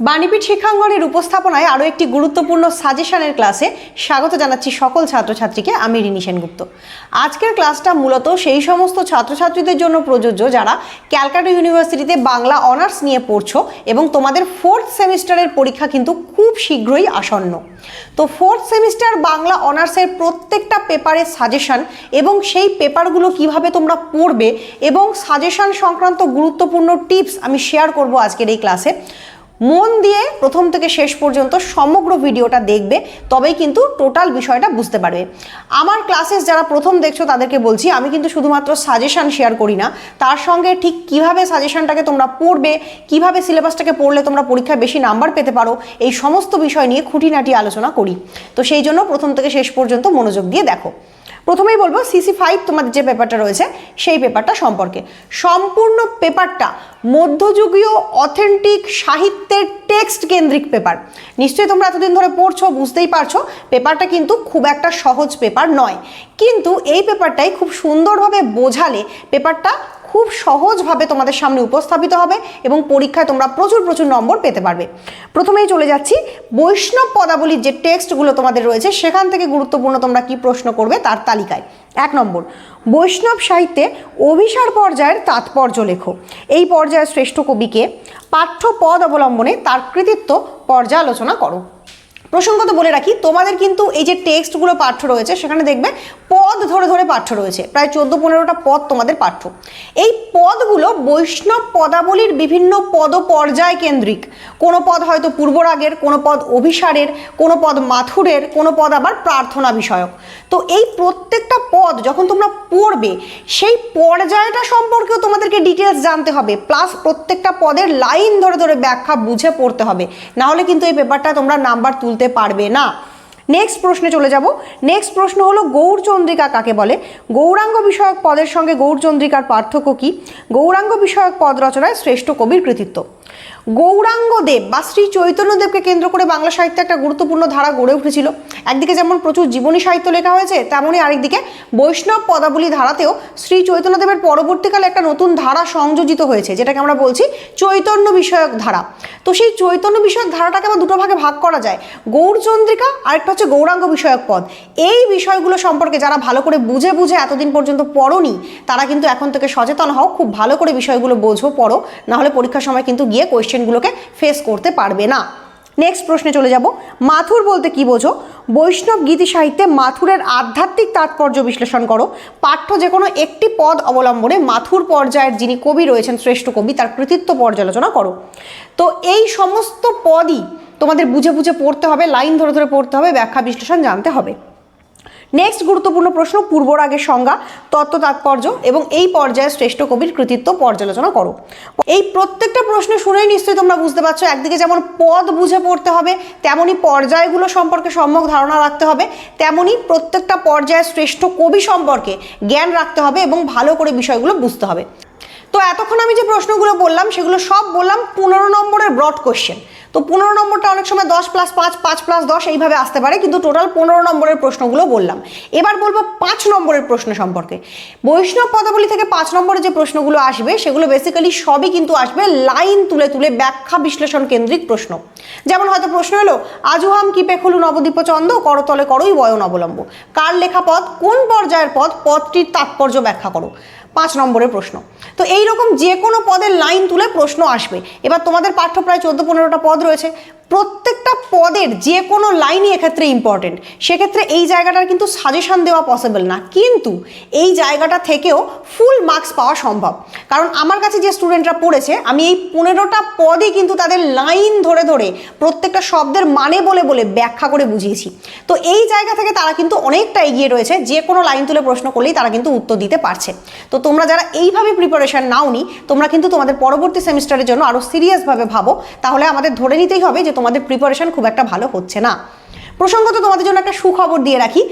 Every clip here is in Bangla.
বাণীপীঠ শিক্ষাঙ্গনের উপস্থাপনায় আরও একটি গুরুত্বপূর্ণ সাজেশনের ক্লাসে স্বাগত জানাচ্ছি সকল ছাত্রছাত্রীকে। আমি রিনি সেনগুপ্ত। আজকের ক্লাসটা মূলত সেই সমস্ত ছাত্রছাত্রীদের জন্য প্রযোজ্য যারা ক্যালকাটা ইউনিভার্সিটিতে বাংলা অনার্স নিয়ে পড়ছো এবং তোমাদের ফোর্থ সেমিস্টারের পরীক্ষা কিন্তু খুব শীঘ্রই আসন্ন। তো ফোর্থ সেমিস্টার বাংলা অনার্সের প্রত্যেকটা পেপারের সাজেশন এবং সেই পেপারগুলো কীভাবে তোমরা পড়বে এবং সাজেশন সংক্রান্ত গুরুত্বপূর্ণ টিপস আমি শেয়ার করব আজকের এই ক্লাসে। মন দিয়ে প্রথম থেকে শেষ পর্যন্ত সমগ্র ভিডিওটা দেখবে, তবেই কিন্তু টোটাল বিষয়টা বুঝতে পারবে। আমার ক্লাসেস যারা প্রথম দেখছ, তাদেরকে বলছি, আমি কিন্তু শুধুমাত্র সাজেশান শেয়ার করি না। তার সঙ্গে ঠিক কীভাবে সাজেশনটাকে তোমরা পড়বে, কীভাবে সিলেবাসটাকে পড়লে তোমরা পরীক্ষায় বেশি নাম্বার পেতে পারো, এই সমস্ত বিষয় নিয়ে খুঁটিনাটি আলোচনা করি। তো সেই জন্য প্রথম থেকে শেষ পর্যন্ত মনোযোগ দিয়ে দেখো। প্রথমেই বলব সিসি ফাইভ তোমাদের যে পেপারটা রয়েছে, সেই পেপারটা সম্পর্কে। সম্পূর্ণ পেপারটা মধ্যযুগীয় অথেন্টিক সাহিত্যের টেক্সট কেন্দ্রিক পেপার নিশ্চয়ই তোমরা এতদিন ধরে পড়ছো, বুঝতেই পারছ পেপারটা কিন্তু খুব একটা সহজ পেপার নয়। কিন্তু এই পেপারটাই খুব সুন্দরভাবে বোঝালে পেপারটা খুব সহজভাবে তোমাদের সামনে উপস্থাপিত হবে এবং পরীক্ষায় তোমরা প্রচুর প্রচুর নম্বর পেতে পারবে। প্রথমেই চলে যাচ্ছি বৈষ্ণব পদাবলীর যে টেক্সটগুলো তোমাদের রয়েছে, সেখান থেকে গুরুত্বপূর্ণ তোমরা কি প্রশ্ন করবে তার তালিকায়। এক নম্বর, বৈষ্ণব সাহিত্যে অভিসার পর্যায়ের তাৎপর্য লেখো। এই পর্যায়ের শ্রেষ্ঠ কবিকে পাঠ্য পদ অবলম্বনে তার কৃতিত্ব পর্যালোচনা করো। প্রসঙ্গত বলে রাখি, তোমাদের কিন্তু এই যে টেক্সটগুলো পাঠ্য রয়েছে, সেখানে দেখবে পদ ধরে ধরে পাঠ্য রয়েছে। প্রায় চোদ্দ পনেরোটা পদ তোমাদের পাঠ্য। এই পদগুলো বৈষ্ণব পদাবলীর বিভিন্ন পদ পর্যায় কেন্দ্রিক। কোনো পদ হয়তো পূর্বরাগের, কোনো পদ অভিসারের, কোনো পদ মাথুরের, কোনো পদ আবার প্রার্থনা বিষয়ক। তো এই প্রত্যেকটা পদ যখন তোমরা পড়বে, সেই পর্যায়টা সম্পর্কেও তোমাদেরকে ডিটেলস জানতে হবে। প্লাস প্রত্যেকটা পদের লাইন ধরে ধরে ব্যাখ্যা বুঝে পড়তে হবে। নাহলে কিন্তু এই পেপারটা তোমরা নাম্বার তুলতে পারবে না। নেক্সট প্রশ্নে চলে যাব। নেক্সট প্রশ্ন হলো গৌরচন্দ্রিকা কাকে বলে? গৌরাঙ্গ বিষয়ক পদের সঙ্গে গৌরচন্দ্রিকার পার্থক্য কী? গৌরাঙ্গ বিষয়ক পদ রচনায় শ্রেষ্ঠ কবির কৃতিত্ব। গৌরাঙ্গদেব বা শ্রী চৈতন্যদেবকে কেন্দ্র করে বাংলা সাহিত্যে একটা গুরুত্বপূর্ণ ধারা গড়ে উঠেছিল। একদিকে যেমন প্রচুর জীবনী সাহিত্য লেখা হয়েছে, তেমনই আরেকদিকে বৈষ্ণব পদাবলী ধারাতেও শ্রী চৈতন্যদেবের পরবর্তীকালে একটা নতুন ধারা সংযোজিত হয়েছে, যেটাকে আমরা বলছি চৈতন্য বিষয়ক ধারা। তো সেই চৈতন্য বিষয়ক ধারাটাকে আবার দুটো ভাগে ভাগ করা যায়। গৌরচন্দ্রিকা আরেকটা হচ্ছে গৌরাঙ্গ বিষয়ক পদ। এই বিষয়গুলো সম্পর্কে যারা ভালো করে বুঝে বুঝে এতদিন পর্যন্ত পড়োনি, তারা কিন্তু এখন থেকে সচেতন হও, খুব ভালো করে বিষয়গুলো বোঝো, পড়ো, নাহলে পরীক্ষার সময় কিন্তু গিয়ে কোয়েশ্চেনগুলোকে ফেস করতে পারবে না। নেক্সট প্রশ্নে চলে যাব। মাথুর বলতে কি বোঝো? বৈষ্ণব গীতি সাহিত্যে মাথুরের আধ্যাত্মিক তাৎপর্য বিশ্লেষণ করো। পাঠ্য যে কোনো একটি পদ অবলম্বনে মাথুর পর্যায়ের যিনি কবি রয়েছেন, শ্রেষ্ঠ কবি, তার কৃতিত্ব পর্যালোচনা করো। তো এই সমস্ত পদই তোমাদের বুঝে বুঝে পড়তে হবে, লাইন ধরে ধরে পড়তে হবে, ব্যাখ্যা বিশ্লেষণ জানতে হবে। নেক্সট গুরুত্বপূর্ণ প্রশ্ন পূর্বরাগের সংজ্ঞা, তত্ত্ব তাৎপর্য এবং এই পর্যায়ে শ্রেষ্ঠ কবির কৃতিত্ব পর্যালোচনা করো। এই প্রত্যেকটা প্রশ্ন শুনেই নিশ্চয়ই তোমরা বুঝতে পারছ, একদিকে যেমন পদ বুঝে পড়তে হবে, তেমনি পর্যায়গুলো সম্পর্কে সম্যক ধারণা রাখতে হবে, তেমনি প্রত্যেকটা পর্যায়ে শ্রেষ্ঠ কবি সম্পর্কে জ্ঞান রাখতে হবে এবং ভালো করে বিষয়গুলো বুঝতে হবে। তো এতক্ষণ আমি যে প্রশ্নগুলো বললাম, সেগুলো সব বললাম পনেরো নম্বরের ব্রড কোশ্চেন তো পনেরো নম্বরটা অনেক সময় দশ প্লাস পাঁচ পাঁচ প্লাস দশ এইভাবে আসতে পারে, কিন্তু টোটাল পনেরো নম্বরের প্রশ্নগুলো বললাম। এবার বলব পাঁচ নম্বরের প্রশ্ন সম্পর্কে। বৈষ্ণব পদাবলী থেকে পাঁচ নম্বরের যে প্রশ্নগুলো আসবে, সেগুলো বেসিক্যালি সবই কিন্তু আসবে লাইন তুলে তুলে ব্যাখ্যা বিশ্লেষণ কেন্দ্রিক প্রশ্ন। যেমন হয়তো প্রশ্ন হলো আজুহাম কি পেখলু নবদ্বীপ চন্দ করতলে করই বয়ন অবলম্ব। কার লেখা পদ? কোন পর্যায়ের পদ? পদটির তাৎপর্য ব্যাখ্যা করো। পাঁচ নম্বরের প্রশ্ন। তো এই রকম যে কোনো পদের লাইন তুলে প্রশ্ন আসবে। এবার তোমাদের পাঠ্য প্রায় চোদ্দ পনেরোটা পদ রয়েছে। প্রত্যেকটা পদের যে কোনো লাইনই এক্ষেত্রে ইম্পর্টেন্ট সেক্ষেত্রে এই জায়গাটার কিন্তু সাজেশান দেওয়া পসিবল না। কিন্তু এই জায়গাটা থেকেও ফুল মার্কস পাওয়া সম্ভব। কারণ আমার কাছে যে স্টুডেন্টরা পড়েছে, আমি এই পনেরোটা পদই কিন্তু তাদের লাইন ধরে ধরে প্রত্যেকটা শব্দের মানে বলে বলে ব্যাখ্যা করে বুঝিয়েছি। তো এই জায়গা থেকে তারা কিন্তু অনেকটা এগিয়ে রয়েছে। যে কোনো লাইন তুলে প্রশ্ন করলেই তারা কিন্তু উত্তর দিতে পারছে। তো তোমরা যারা এইভাবে প্রিপারেশন নাওনি, তোমরা কিন্তু তোমাদের পরবর্তী সেমিস্টারের জন্য আরও সিরিয়াসভাবে ভাবো। তাহলে আমাদের ধরে নিতেই হবে যে তোমাদের প্রিপারেশন খুব একটা ভালো হচ্ছে না। প্রসঙ্গত তোমাদের জন্য একটা সুখবর দিয়ে রাখি।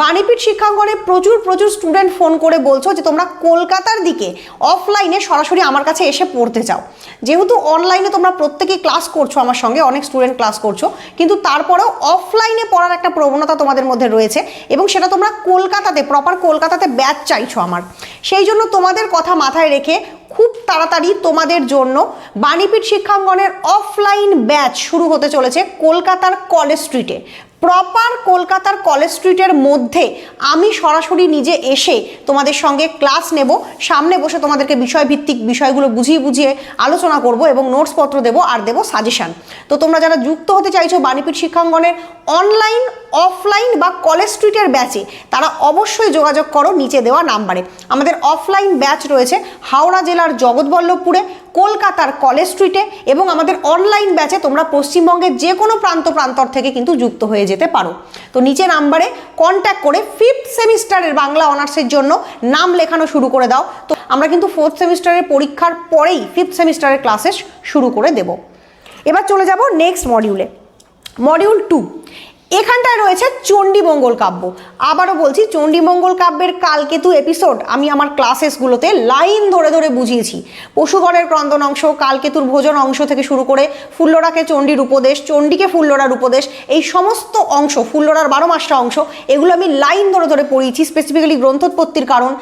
বাণীপীঠ শিক্ষাঙ্গনে প্রচুর প্রচুর স্টুডেন্ট ফোন করে বলছো যে, তোমরা কলকাতার দিকে অফলাইনে সরাসরি আমার কাছে এসে পড়তে চাও। যেহেতু অনলাইনে তোমরা প্রত্যেকেই ক্লাস করছ আমার সঙ্গে, অনেক স্টুডেন্ট ক্লাস করছ, কিন্তু তারপরেও অফলাইনে পড়ার একটা প্রবণতা তোমাদের মধ্যে রয়েছে এবং সেটা তোমরা কলকাতাতে প্রপার কলকাতাতে ব্যাচ চাইছো আমার। সেই জন্য তোমাদের কথা মাথায় রেখে খুব তাড়াতাড়ি তোমাদের জন্য বাণীপীঠ শিক্ষাঙ্গনের অফলাইন ব্যাচ শুরু হতে চলেছে কলকাতার কলেজ স্ট্রিটে প্রপার কলকাতার কলেজ স্ট্রিটের মধ্যে আমি সরাসরি নিজে এসে তোমাদের সঙ্গে ক্লাস নেব। সামনে বসে তোমাদেরকে বিষয়ভিত্তিক বিষয়গুলো বুঝিয়ে বুঝিয়ে আলোচনা করব এবং নোটসপত্র দেবো আর দেবো সাজেশন তো তোমরা যারা যুক্ত হতে চাইছো বাণীপীঠ শিক্ষাঙ্গনের অনলাইন অফলাইন বা কলেজ স্ট্রিটের ব্যাচে তারা অবশ্যই যোগাযোগ করো নিচে দেওয়া নাম্বারে। আমাদের অফলাইন ব্যাচ রয়েছে হাওড়া জেলার জগৎবল্লভপুরে, কলকাতার কলেজ স্ট্রিটে এবং আমাদের অনলাইন ব্যাচে তোমরা পশ্চিমবঙ্গের যে কোনো প্রান্ত প্রান্তর থেকে কিন্তু যুক্ত হয়ে যেতে পারো। তো নিচে নাম্বারে কন্ট্যাক্ট করে ফিফথ সেমিস্টারের বাংলা অনার্সের জন্য নাম লেখানো শুরু করে দাও। তো আমরা কিন্তু ফোর্থ সেমিস্টারের পরীক্ষার পরেই ফিফথ সেমিস্টারের ক্লাসেস শুরু করে দেব। এবার চলে যাব নেক্সট মডিউলে মডিউল টু এখানটায় রয়েছে চণ্ডীমঙ্গল কাব্য। আবারও বলছি, চণ্ডীমঙ্গল কাব্যের কালকেতু এপিসোড আমি আমার ক্লাসেসগুলোতে লাইন ধরে ধরে বুঝিয়েছি। পশুগণের ক্রন্দন অংশ, কালকেতুর ভোজন অংশ থেকে শুরু করে ফুল্লরাকে চণ্ডীর উপদেশ, চণ্ডীকে ফুল্লরার উপদেশ, এই সমস্ত অংশ, ফুল্লরার বারো মাসটা অংশ, এগুলো আমি লাইন ধরে ধরে পড়িয়েছি স্পেসিফিক্যালি গ্রন্থোৎপত্তির কারণ।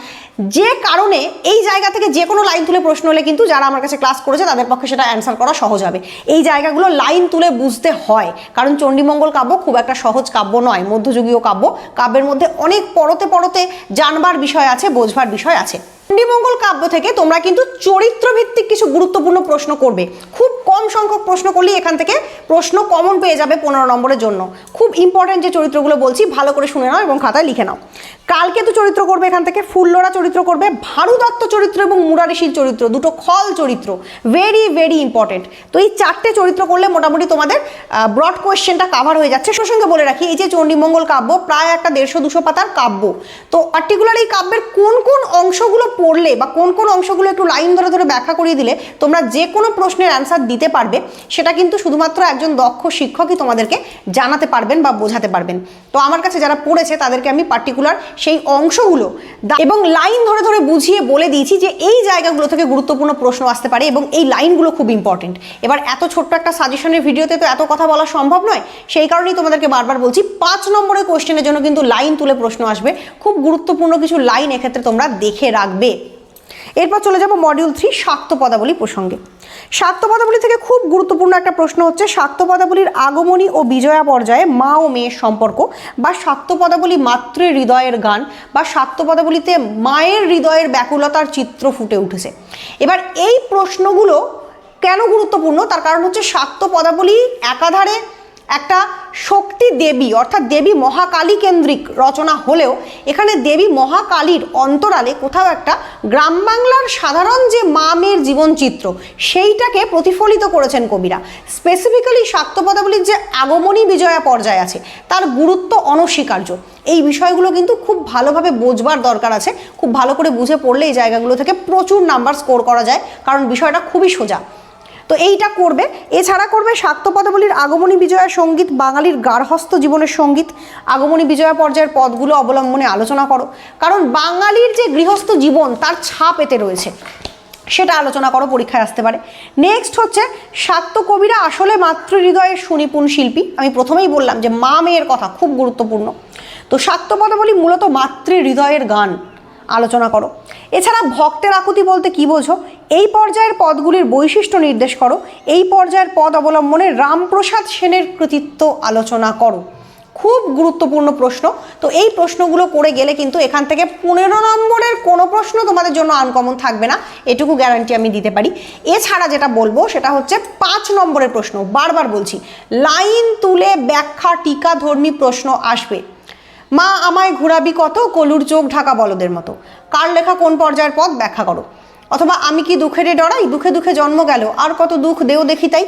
যে কারণে এই জায়গা থেকে যে কোনো লাইন তুলে প্রশ্ন হলে কিন্তু যারা আমার কাছে ক্লাস করেছে, তাদের পক্ষে সেটা অ্যান্সার করা সহজ হবে। এই জায়গাগুলো লাইন তুলে বুঝতে হয়, কারণ চণ্ডীমঙ্গল কাব্য খুব একটা সহজ কাব্য নয়, মধ্যযুগীয় কাব্য। কাব্যের মধ্যে অনেক পরতে পরতে জানবার বিষয় আছে, বোঝবার বিষয় আছে। চণ্ডীমঙ্গল কাব্য থেকে তোমরা কিন্তু চরিত্র ভিত্তিক কিছু গুরুত্বপূর্ণ প্রশ্ন করবে। খুব কম সংখ্যক প্রশ্ন করলেই এখান থেকে প্রশ্ন কমন পেয়ে যাবে পনেরো নম্বরের জন্য। খুব ইম্পর্টেন্ট যে চরিত্রগুলো বলছি, ভালো করে শুনে নাও এবং খাতায় লিখে নাও। কালকেতু চরিত্র করবে এখান থেকে, ফুল্লরা চরিত্র করবে ভারু দত্ত চরিত্র এবং মুরারিশীল চরিত্র, দুটো খল চরিত্র। ভেরি ভেরি ইম্পর্টেন্ট তো এই চারটে চরিত্র করলে মোটামুটি তোমাদের ব্রড কোয়েশ্চেনটা কাভার হয়ে যাচ্ছে। সঙ্গে বলে রাখি, এই যে চণ্ডীমঙ্গল কাব্য, প্রায় একটা দেড়শো দুশো পাতার কাব্য। তো পার্টিকুলার এই কাব্যের কোন কোন অংশগুলো পড়লে বা কোন কোন অংশগুলো একটু লাইন ধরে ধরে ব্যাখ্যা করিয়ে দিলে তোমরা যে কোনো প্রশ্নের অ্যান্সার দিতে পারবে, সেটা কিন্তু শুধুমাত্র একজন দক্ষ শিক্ষকই তোমাদেরকে জানাতে পারবেন বা বোঝাতে পারবেন। তো আমার কাছে যারা পড়েছে তাদেরকে আমি পার্টিকুলার সেই অংশগুলো এবং লাইন ধরে ধরে বুঝিয়ে বলে দিয়েছি যে এই জায়গাগুলো থেকে গুরুত্বপূর্ণ প্রশ্ন আসতে পারে এবং এই লাইনগুলো খুব ইম্পর্টেন্ট এবার এত ছোট্ট একটা সাজেশনের ভিডিওতে তো এত কথা বলা সম্ভব নয়, সেই কারণেই তোমাদেরকে বারবার বলছি, পাঁচ নম্বরের কোশ্চেনের জন্য কিন্তু লাইন তুলে প্রশ্ন আসবে। খুব গুরুত্বপূর্ণ কিছু লাইন এক্ষেত্রে তোমরা দেখে রাখবে। এরপর চলে যাব মডিউল থ্রি শাক্ত পদাবলী প্রসঙ্গে। শাক্ত পদাবলী থেকে খুব গুরুত্বপূর্ণ একটা প্রশ্ন হচ্ছে শাক্ত পদাবলীর আগমনী ও বিজয়া পর্যায়ে মা ও মেয়ের সম্পর্ক বা শাক্ত পদাবলী মাতৃ হৃদয়ের গান বা শাক্ত পদাবলীতে মায়ের হৃদয়ের ব্যাকুলতার চিত্র ফুটে উঠেছে। এবার এই প্রশ্নগুলো কেন গুরুত্বপূর্ণ? তার কারণ হচ্ছে শাক্ত পদাবলী একাধারে একটা শক্তি দেবী, অর্থাৎ দেবী মহাকালী কেন্দ্রিক রচনা হলেও এখানে দেবী মহাকালীর অন্তরালে কোথাও একটা গ্রাম বাংলার সাধারণ যে মা মেয়ের জীবনচিত্র, সেইটাকে প্রতিফলিত করেছেন কবিরা। স্পেসিফিক্যালি শাক্তপদাবলীর যে আগমনী বিজয়া পর্যায়ে আছে, তার গুরুত্ব অনস্বীকার্য। এই বিষয়গুলো কিন্তু খুব ভালোভাবে বোঝবার দরকার আছে। খুব ভালো করে বুঝে পড়লে এই জায়গাগুলো থেকে প্রচুর নাম্বার স্কোর করা যায়, কারণ বিষয়টা খুবই সোজা। তো এইটা করবে। এছাড়া করবে শাক্ত পদাবলীর আগমনী বিজয়া সংগীত, বাঙালির গার্হস্থ জীবনের সংগীত। আগমনী বিজয়া পর্যায়ের পদগুলো অবলম্বনে আলোচনা করো। কারণ বাঙালির যে গৃহস্থ জীবন, তার ছাপ এতে রয়েছে। সেটা আলোচনা করো, পরীক্ষায় আসতে পারে। নেক্সট হচ্ছে, শাক্ত কবিরা আসলে মাতৃ হৃদয়ের সুনিপুণ শিল্পী। আমি প্রথমেই বললাম যে মা মেয়ের কথা খুব গুরুত্বপূর্ণ। তো শাক্ত পদাবলী মূলত মাতৃ হৃদয়ের গান আলোচনা করো। এছাড়া ভক্তের আকুতি বলতে কি বোঝো? এই পর্যায়ের পদগুলির বৈশিষ্ট্য নির্দেশ করো। এই পর্যায়ের পদ অবলম্বনে রামপ্রসাদ সেনের কৃতিত্ব আলোচনা করো। খুব গুরুত্বপূর্ণ প্রশ্ন। তো এই প্রশ্নগুলো করে গেলে কিন্তু এখান থেকে পনেরো নম্বরের কোনো প্রশ্ন তোমাদের জন্য আনকমন থাকবে না। এটুকু গ্যারান্টি আমি দিতে পারি। এছাড়া যেটা বলব, সেটা হচ্ছে পাঁচ নম্বরের প্রশ্ন। বারবার বলছি, লাইন তুলে ব্যাখ্যা টিকাধর্মী প্রশ্ন আসবে। মা আমায় ঘোরাবি কত? কলুর চোখ ঢাকা বলদের মতো। কার লেখা কোন পর্যায়ের পথ ব্যাখ্যা করো। অথবা আমি কি দুঃখেরে ডরাই? দুঃখে দুঃখে জন্ম গেল, আর কত দুঃখ দেও দেখি তাই?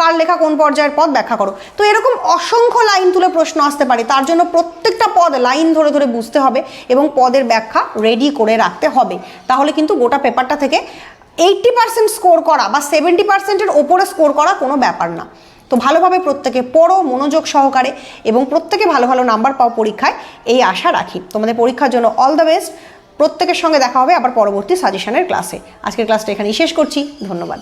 কার লেখা কোন পর্যায়ের পদ ব্যাখ্যা করো? তো এরকম অসংখ্য লাইন তুলে প্রশ্ন আসতে পারে, তার জন্য প্রত্যেকটা পদ লাইন ধরে ধরে বুঝতে হবে এবং পদের ব্যাখ্যা রেডি করে রাখতে হবে। তাহলে কিন্তু গোটা পেপারটা থেকে এইট্টি পার্সেন্ট স্কোর করা বা সেভেন্টি পার্সেন্টের ওপরে স্কোর করা কোনো ব্যাপার না। তো ভালোভাবে প্রত্যেকে পড়ো, মনোযোগ সহকারে এবং প্রত্যেকে ভালো ভালো নাম্বার পাও পরীক্ষায়, এই আশা রাখি। তোমাদের পরীক্ষার জন্য অল দ্য বেস্ট প্রত্যেকের সঙ্গে দেখা হবে আবার পরবর্তী সাজেশনের ক্লাসে আজকের ক্লাসটা এখানেই শেষ করছি। ধন্যবাদ।